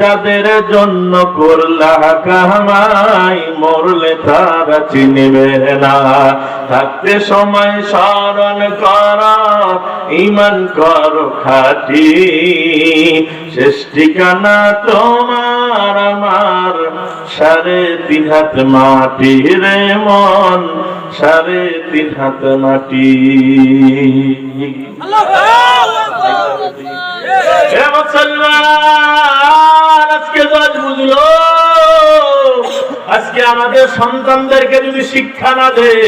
যাদের জন্য করলা কামাই মরলে তারা চিনবে না। থাকতে সময় স্মরণ কর ইমান কর খাটি। শেষ ঠিকানা তোমার আমার সাড়ে তিন হাত মাটি রে মন সাড়ে তিন হাত মাটি। মুসলমান! আজকে আমাদের সন্তানদেরকে যদি শিক্ষা না দেয়,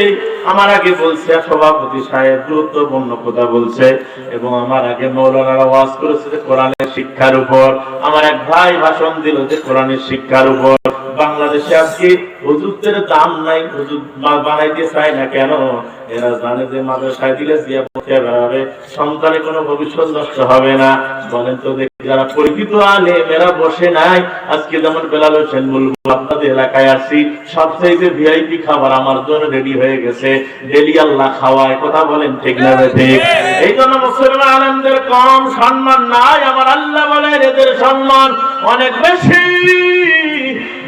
আমার আগে বলছে, সভাপতি সাহেব, গুরুত্বপূর্ণ কথা বলছে, এবং আমার আগে মৌলানারা ওয়াজ করেছে যে কোরআনের শিক্ষার উপর, আমার এক ভাই ভাষণ দিল যে কোরআনের শিক্ষার উপর। বাংলাদেশে আজকে হুজুরদের দাম নাই, হুজুর বানাইতে চায় না কেন? এরা জানে যে মাদ্রাসায় দিলে বেড়াবে সন্তানের কোনো ভবিষ্যৎ নষ্ট হবে না। বলেন তো দেখি যারা পরিচিত আলে এরা বসে নাই, আজকে যেমন বেলাল হোসেন বলব আপনাদের এলাকায় আসি সবচাইতে ভিআইপি খাবার আমার জন্য রেডি হয়ে গেছে। ডেলি আল্লাহ খাওয়ায়, কথা বলেন ঠিক না ঠিক? এই জন্য মুসলমান আলমদের কম সম্মান নাই, আমার আল্লাহ বলেন এদের সম্মান অনেক বেশি।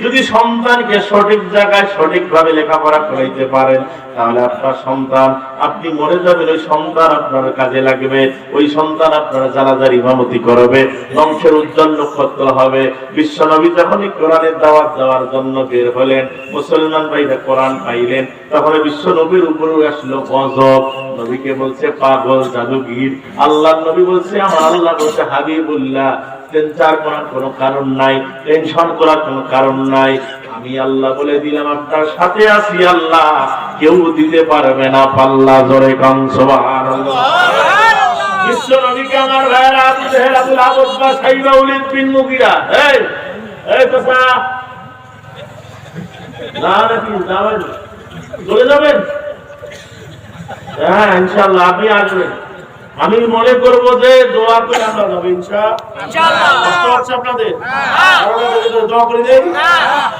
যদি সন্তানকে সঠিক জায়গায় সঠিক ভাবে লেখাপড়া করাইতে পারেন, তাহলে আপনার সন্তান, আপনি মরে যাবেন, ওই সন্তান আপনার কাজে লাগবে, ওই সন্তান আপনার জানাজার ইমামতি করবে, বংশের উজ্জ্বল নক্ষত্র হবে। বিশ্ব নবী যখনই কোরআনের দাওয়াত দেওয়ার জন্য বের হলেন, মুসলমান ভাইরা কোরআন পাইলেন তখন বিশ্ব নবীর উপরেও আসলো গজব। নবীকে বলছে, পাগল জাদুগীর। আল্লাহ নবী বলছে, আমার আল্লাহ বলছে, হাবিবুল্লাহ চিন্তার করার কোনো কারণ নাই টেনশন করার কোনো কারণ নাই। আমি আল্লাহ বলে দিলাম আপনার সাথে আছি আল্লাহ কেউ দিতে পারবে না। পাল্লা জোরে কং সুবহানাল্লাহ। বিশ্ব নবীকে আমার ভাইয়েরা আবু জেহেল আবুল আবদ সাইবা উলিদ বিন মুগিরা। এই এই চাচা না নাকি? যাবেন চলে যাবেন? হ্যাঁ ইনশাআল্লাহ আপনি আসবেন। আমি মনে করব যে দোয়া করে আমরা যাব ইনশাআল্লাহ। আপনাদের। আপনাদের দোয়া করে দেন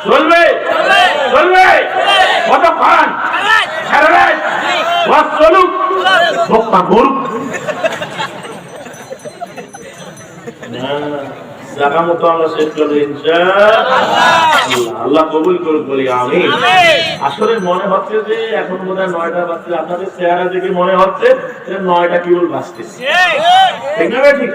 চলবে? চলবে। সারা রাত চলুক। জায়গা মতো আমরা শেষ করব আল্লাহ কবুল করুক বলি আমি আসলে মনে হচ্ছে যে এখন বোধ হয় নয়টা বাজছে আপনাদের চেহারা দেখে মনে হচ্ছে যে নয়টা কেবল বাজতেছে ঠিক। না ঠিক?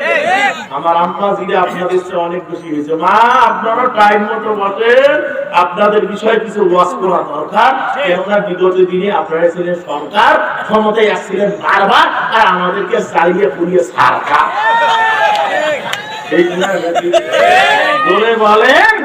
আমার আম্মা জিরে আপনাদের চেয়ে অনেক বেশি হয়েছে। মা আপনারা টাইম মতো বসেন আপনাদের বিষয়ে কিছু ওয়াজ করা দরকার। কেননা বিগত দিনে আপনারা ছিলেন সরকার ক্ষমতায় আসছিলেন বারবার আর আমাদেরকে জ্বালিয়ে পুড়িয়ে সারকার ঠিক না ভাই ঠিক? বলে বলেন